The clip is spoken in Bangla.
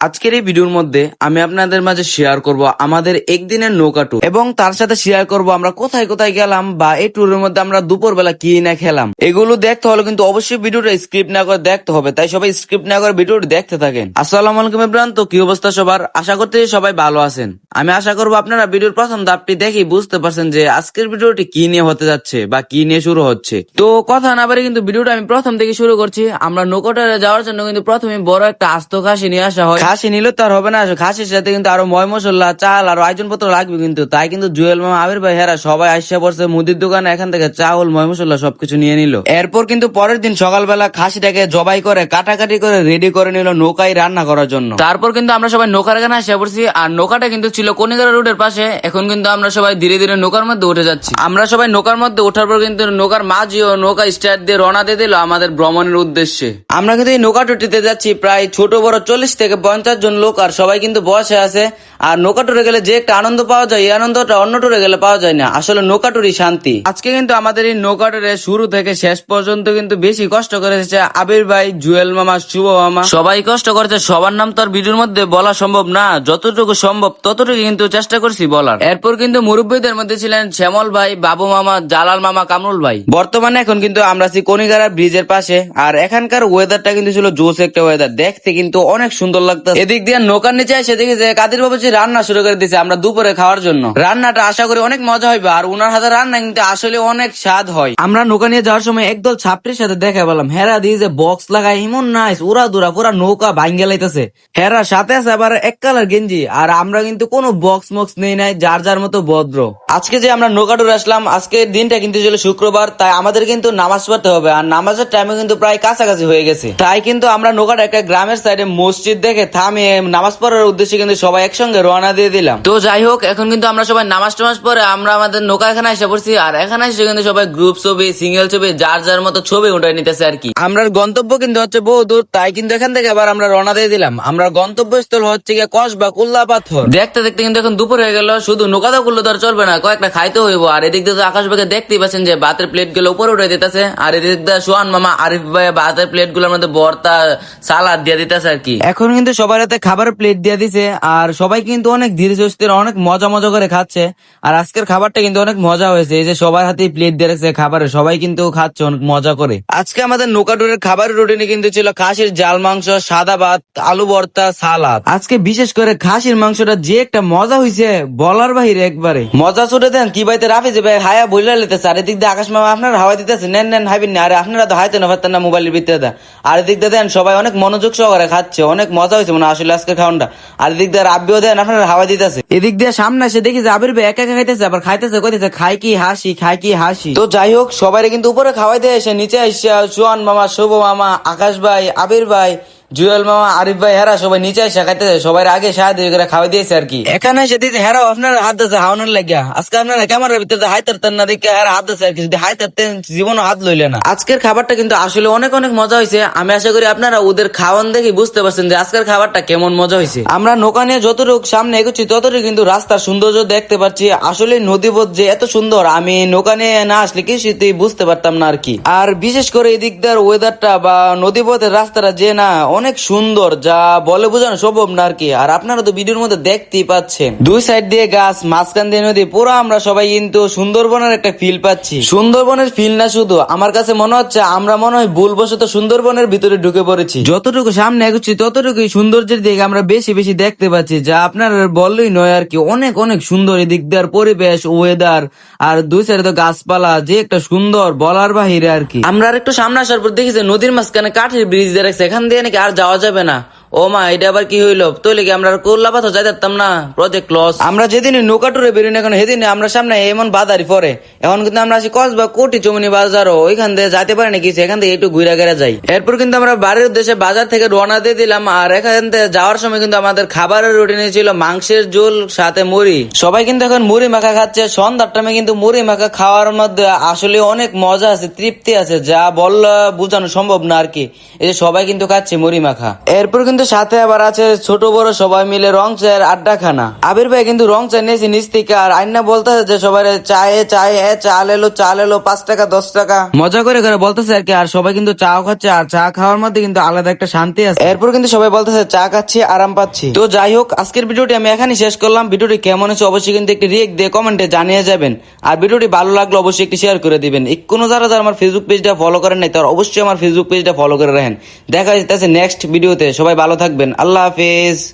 আজকের এই ভিডিওর মধ্যে আমি আপনাদের মাঝে শেয়ার করব আমাদের একদিনের নৌকা ট্যুর এবং তার সাথে শেয়ার করব আমরা কোথায় কোথায় গেলাম বা এই ট্যুরের মধ্যে আমরা দুপুর বেলা কি না খেলাম। এগুলো দেখতে হলে কিন্তু অবশ্যই ভিডিওটা স্ক্রিপ্ট না করে দেখতে হবে। তাই সবাই স্ক্রিপ্ট না করে ভিডিওটি দেখতে থাকেন। আসসালামু আলাইকুম ইব্রান তো কি অবস্থা সবার? আশা করতে সবাই ভালো আছেন। আমি আশা করব আপনারা ভিডিওর প্রথম ধাপটি দেখেই বুঝতে পারছেন যে আজকের ভিডিওটি কি নিয়ে হতে যাচ্ছে বা কি নিয়ে শুরু হচ্ছে। তো কথা না পারে কিন্তু ভিডিওটা আমি প্রথম থেকে শুরু করছি। আমরা নৌকাটারে যাওয়ার জন্য কিন্তু প্রথমে বড় একটা আস্ত খাসি নিয়ে আসা হয়। খাসি নিলে তো আর হবে না খাসির সাথে কিন্তু আরও ময় মশলা চাল আর আয়োজন পত্র লাগবে কিন্তু। তাই কিন্তু জুয়েল মামা আবির ভাই, হেরা সবাই আসছে পড়ছে মুদির দোকানে, এখান থেকে চাউল ময় মশলা সবকিছু নিয়ে নিল। এরপর কিন্তু পরের দিন সকালবেলা খাসিটাকে জবাই করে, কাটাকাটি করে রেডি করে নিল নৌকায় রান্না করার জন্য। তারপর কিন্তু আমরা সবাই নৌকার এখানে আসে পড়ছি, আর নৌকাটা কিন্তু ছিল কনিগারা রোডের পাশে। এখন কিন্তু আমরা সবাই ধীরে ধীরে নৌকার মধ্যে উঠে যাচ্ছি। আমরা সবাই নৌকার মধ্যে ওঠার পর কিন্তু নৌকার মাঝি ও নৌকা স্টার্ট দিয়ে রওনা দিয়ে দিল আমাদের ভ্রমণের উদ্দেশ্যে। আমরা কিন্তু এই নৌকা টুটিতে যাচ্ছি, প্রায় ছোট বড় চল্লিশ থেকে পঞ্চাশ জন লোক আর সবাই কিন্তু বসে আছে। আর নৌকা টুরে গেলে যে একটা আনন্দ পাওয়া যায়, এই আনন্দটা অন্য টুরে গেলে পাওয়া যায় না। আসলে নৌকা টুরি শান্তি। আজকে কিন্তু আমাদের এই নৌকা টুরে শুরু থেকে শেষ পর্যন্ত কিন্তু বেশি কষ্ট করেছে আবির ভাই, জুয়েল মামা, শুভ মামা। সবাই কষ্ট করেছে, সবার নাম তো আর ভিডিওর মধ্যে বলা সম্ভব না। যতটুকু সম্ভব ততটুকু কিন্তু চেষ্টা করছি বলার। এরপর কিন্তু মুরব্বীদের মধ্যে ছিলেন শ্যামল ভাই, বাবু মামা, জালাল মামা, কামরুল ভাই। বর্তমানে এখন কিন্তু আমরা আছি কনিগারা ব্রিজের পাশে। আর এখানকার ওয়েদারটা কিন্তু ছিল জোস একটা ওয়েদার দেখতে কিন্তু অনেক সুন্দর লাগতো। এদিক দিয়ে নৌকার নিচে এসে দেখি যে কাদের বাবুজি রান্না শুরু করে দিয়েছে আমরা দুপুরে খাওয়ার জন্য। রান্নাটা আশা করি অনেক মজা হইবে আর উনার হাতে রান্না কিন্তু আসলে অনেক স্বাদ হয়। আমরা নৌকা নিয়ে যাওয়ার সময় একদল ছাত্রীর সাথে দেখা পেলাম। হেরা দিয়ে যে বক্স লাগাই এমন নাইস উড়া দুরা পুরা নৌকা ভাঙ্গে লাইতেছে। হেরা সাথে আছে আবার এক কালার গেঞ্জি। আর আমরা কিন্তু কোনো বক্স মক্স নেই নাই যার যার মতো ভদ্র। আজকে যে আমরা নৌকা টুর আসলাম আজকের দিনটা কিন্তু ছিল শুক্রবার তাই আমাদের কিন্তু নামাজ পড়তে হবে। আর নামাজের টাইমে কিন্তু প্রায় কাছাকাছি হয়ে গেছে। তাই কিন্তু আমরা নৌকাটা একটা গ্রামের সাইডে মসজিদ দেখে থামিয়ে নামাজ পড়ার উদ্দেশ্যে কিন্তু সবাই একসঙ্গে রওনা দিয়ে দিলাম। তো যাই হোক এখন কিন্তু আমরা সবাই নামাজ টামাজ পরে আমরা আমাদের নৌকা এখানে এসে পড়ছি আর এখানে এসে কিন্তু সবাই গ্রুপ ছবি সিঙ্গেল ছবি যার যার মতো ছবি উঠে নিতেছে আর কি। আমরা গন্তব্য কিন্তু হচ্ছে বহু দূর তাই কিন্তু এখান থেকে আবার আমরা রওনা দিয়ে দিলাম। আমরা গন্তব্যস্থল হচ্ছে গিয়ে কসবা কুল্লা পাথর। দেখতে দেখতে কিন্তু এখন দুপুর হয়ে গেল শুধু নৌকা তো করলে তো আর চলবে না কয়েকটা খাইতে হইব। আর এদিক দিয়ে তো আকাশ ভাগে দেখতেই পাচ্ছেন যে ভাতের প্লেটগুলো উপরে উঠে দিতেছে আর এদিক দিয়ে সোহান মামা আরিফ ভাই ভাতের প্লেটগুলোর মধ্যে ভর্তা সালাদ দিয়ে দিতেছে আর কি। এখন কিন্তু সবার হাতে খাবারের প্লেট দিয়ে দিছে, আর সবাই কিন্তু অনেক ধীরে সুস্থির, অনেক মজা মজা করে খাচ্ছে। আর আজকের খাবারটা কিন্তু অনেক মজা হয়েছে, এই যে সবার হাতে প্লেট দিয়ে রাখছে খাবারে, সবাই কিন্তু খাচ্ছে অনেক মজা করে। আজকে আমাদের নৌকাটুরের খাবারের রুটিনে কিন্তু ছিল খাসির জাল মাংস, সাদা ভাত, আলু ভর্তা, সালাদ। আজকে বিশেষ করে খাসির মাংসটা যে একটা মজা হয়েছে বলার বাহিরে একবারে। মজা ছুটে দেন, কি বাইতে রাফি যে ভাই, হায়া বইলা লেতেছে, আর এদিক দিয়ে আকাশ মামা আপনার হাওয়া দিতেছে, নেন নেন, হাইবেন না, আরে আপনারা তো হাইতে না পারতেন না, মোবাইলের ভিতরে আর এদিক দিয়ে দেন, সবাই অনেক মনোযোগ সহকারে খাচ্ছে, অনেক মজা হয়েছে মানে আসলে আজকে খাওয়ানটা। আর এদিক দিয়ে রাব্বিও দেন আপনার হাওয়া দিতেছে। এদিক দিয়ে সামনে এসে দেখি যে আবির ভাই একা একা খাইতেছে আবার খাইতেছে কইতেছে খাই কি হাসি খাই কি হাসি। তো যাই হোক সবাই কিন্তু উপরে খাওয়াইতে দিয়ে এসে নিচে এসে সুয়ান মামা শুভ মামা আকাশ ভাই আবির ভাই জুয়েল মামা আরিফ ভাই হেরা সবাই নিচে এসে খাইতেছে সবাই আগে সাহায্য করে খাওয়াই দিয়েছে আর কি। এখানে এসে দিতে হেরাও আপনার হাত দিয়েছে হাওয়ানোর লাগিয়া। আজকে আপনারা ক্যামেরার ভিতরে হাই তারতেন না দেখে হেরা হাত দিয়েছে আর কি যদি হাই তারতেন জীবনও হাত লইলে না। আজকের খাবারটা কিন্তু আসলে অনেক অনেক মজা হয়েছে। আমি আশা করি আপনারা ওদের খাওয়ান দেখে বুঝতে পারছেন যে আজকের খাবারটা কেমন মজা হয়েছে। আমরা নৌকা নিয়ে যতটুকু সামনে এগোচ্ছি ততটুকু কিন্তু রাস্তার সৌন্দর্য দেখতে পাচ্ছি। আসলে নদীপথ যে এত সুন্দর আমি নৌকা নিয়ে না আসলে কিছুতেই বুঝতে পারতাম না আর কি। আর বিশেষ করে এই দিকদার ওয়েদারটা বা নদীপথের রাস্তাটা যে না অনেক সুন্দর, যা বলে বোঝানো সম্ভব না আর কি। আর আপনারা তো ভিডিওর মধ্যে দেখতেই পাচ্ছেন। দুই সাইড দিয়ে গাছ, মাঝখান দিয়ে নদী, পুরো আমরা সবাই কিন্তু সুন্দরবনের একটা ফিল পাচ্ছি। সুন্দরবনের ফিল না শুধু, আমার কাছে মনে হচ্ছে আমরা মনে হয় ভুলবশত সুন্দরবনের ভিতরে ঢুকে পড়েছি। যতটুকু সামনে এগোচ্ছি, ততটুকুই সৌন্দর্যের দিকে আমরা বেশি বেশি দেখতে পাচ্ছি, যা আপনার বললেই নয় আর কি। অনেক অনেক সুন্দর এদিক দিয়ে পরিবেশ ওয়েদার আর দুই সাইডে তো গাছপালা, যে একটা সুন্দর বলার বাহিরে আর কি। আমরা আর একটু সামনে আসার পর দেখি যে নদীর মাঝখানে কাঠের ব্রিজ দিয়ে রাখছে এখান দিয়ে নাকি আর যাওয়া যাবে না। ও মা, এটা আবার কি হইল? তোলে কি আমরা কোল্লা পাথর যাই পারতাম না? প্রজেক্ট লস আমরা যেদিন নৌকা টুরে বেরিয়ে এখন সেদিন আমরা সামনে এমন বাজারই পরে এখন কিন্তু আমরা আছি কসবা কোটি চমনি বাজারও, ওইখান থেকে যাইতে পারি না কিছু এখান থেকে একটু ঘুরে গেড়ে যাই। এরপর কিন্তু আমরা বাড়ির উদ্দেশ্যে বাজার থেকে রওনা দিয়ে দিলাম, আর এখান থেকে যাওয়ার সময় কিন্তু আমাদের খাবারের রুটিনে ছিল মাংসের ঝোল, সাথে মুড়ি। সবাই কিন্তু এখন মুড়ি মাখা খাচ্ছে। সন্ধ্যার টাইমে কিন্তু মুড়ি মাখা খাওয়ার মধ্যে আসলে অনেক মজা আছে, তৃপ্তি আছে, যা বল বোঝানো সম্ভব না আর কি। এই যে সবাই কিন্তু খাচ্ছে মুড়ি মাখা। এরপর কিন্তু কিন্তু সাথে আবার আছে ছোট বড় সবাই মিলে রং চায়ের আড্ডাখানা। আবির ভাই কিন্তু রং চা নিয়েছি নিচ থেকে, আর আইনা বলতেছে যে সবাই চায়ে চায়ে, এ চাল এলো চাল এলো পাঁচ টাকা, দশ টাকা। মজা করে করে বলতেছে আর কি, আর সবাই কিন্তু চাও খাচ্ছে, আর চা খাওয়ার মধ্যে কিন্তু আলাদা একটা শান্তি আছে। এরপর কিন্তু সবাই বলতেছে, চা খাচ্ছি, আরাম পাচ্ছি। তো যাই হোক, আজকের ভিডিওটি আমি এখানেই শেষ করলাম। ভিডিওটি কেমন হয়েছে অবশ্যই কিন্তু একটি রিয়েক্ট দিয়ে কমেন্টে জানিয়ে যাবেন। আর ভিডিওটি ভালো লাগলে অবশ্যই একটি শেয়ার করে দিবেন। কোনো যারা যারা আমার ফেসবুক পেজটা ফলো করেন নাই, তারা অবশ্যই আমার ফেসবুক পেজটা ফলো করে রাখেন। দেখা যাচ্ছে নেক্সট ভিডিওতে। সবাই ভালো থাকবেন। আল্লাহ হাফেজ।